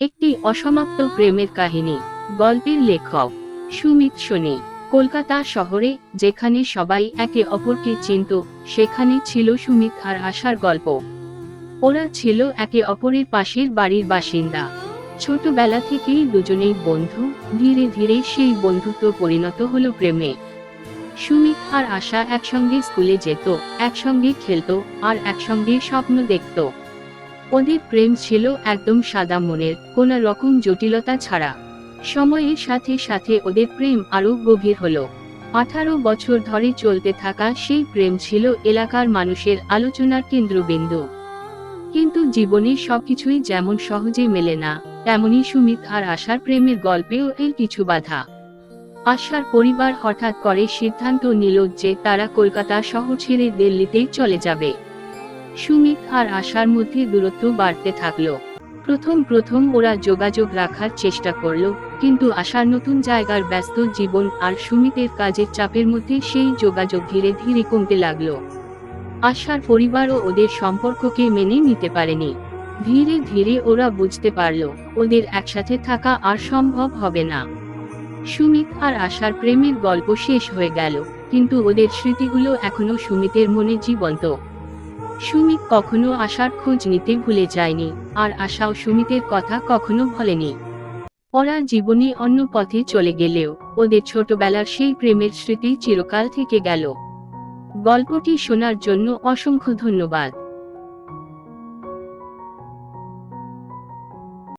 একটি অসমাপ্ত প্রেমের কাহিনী, গল্পের লেখক, সুমিত সোনি। কলকাতা শহরে, যেখানে সবাই একে অপরকে চিনত, সেখানে ছিল সুমিত আর আশার গল্প। ওরা ছিল একে অপরের পাশের বাড়ির বাসিন্দা। ছোটবেলা থেকেই দুজনেই বন্ধু, ধীরে ধীরে সেই বন্ধুত্ব পরিণত হলো প্রেমে। সুমিত আর আশা একসঙ্গে স্কুলে যেত, একসঙ্গে খেলতো, আর একসঙ্গে স্বপ্ন দেখত। ওদের প্রেম ছিল একদম সাদা মনের, কোনো রকম জটিলতা ছাড়া। সময়ের সাথে সাথে ওদের প্রেম আরও গভীর হলো। আঠারো বছর ধরে চলতে থাকা সেই প্রেম ছিল এলাকার মানুষের আলোচনার কেন্দ্রবিন্দু। কিন্তু জীবনে সবকিছুই যেমন সহজে মেলে না, তেমনি সুমিত আর আশার প্রেমের গল্পেও এর কিছু বাধা। আশার পরিবার হঠাৎ করে সিদ্ধান্ত নিল যে তারা কলকাতা শহর ছেড়ে দিল্লিতেই চলে যাবে। সুমিত আর আশার মধ্যে দূরত্ব বাড়তে থাকল। প্রথম প্রথম ওরা যোগাযোগ রাখার চেষ্টা করল, কিন্তু আশার নতুন জায়গার ব্যস্ত জীবন আর সুমিতের কাজের চাপের মধ্যে সেই যোগাযোগ ধীরে ধীরে কমতে লাগল। আশার পরিবারও ওদের সম্পর্ককে মেনে নিতে পারেনি। ধীরে ধীরে ওরা বুঝতে পারল, ওদের একসাথে থাকা আর সম্ভব হবে না। সুমিত আর আশার প্রেমের গল্প শেষ হয়ে গেল, কিন্তু ওদের স্মৃতিগুলো এখনও সুমিতের মনে জীবন্ত। সুমিত কখনো আশার খোঁজ নিতে ভুলে যায়নি, আর আশাও সুমিতের কথা কখনো ভোলেনি। ওরা জীবনে অন্য পথে চলে গেলেও, ওদের ছোটবেলার সেই প্রেমের স্মৃতি চিরকাল থেকে গেল। গল্পটি শোনার জন্য অসংখ্য ধন্যবাদ।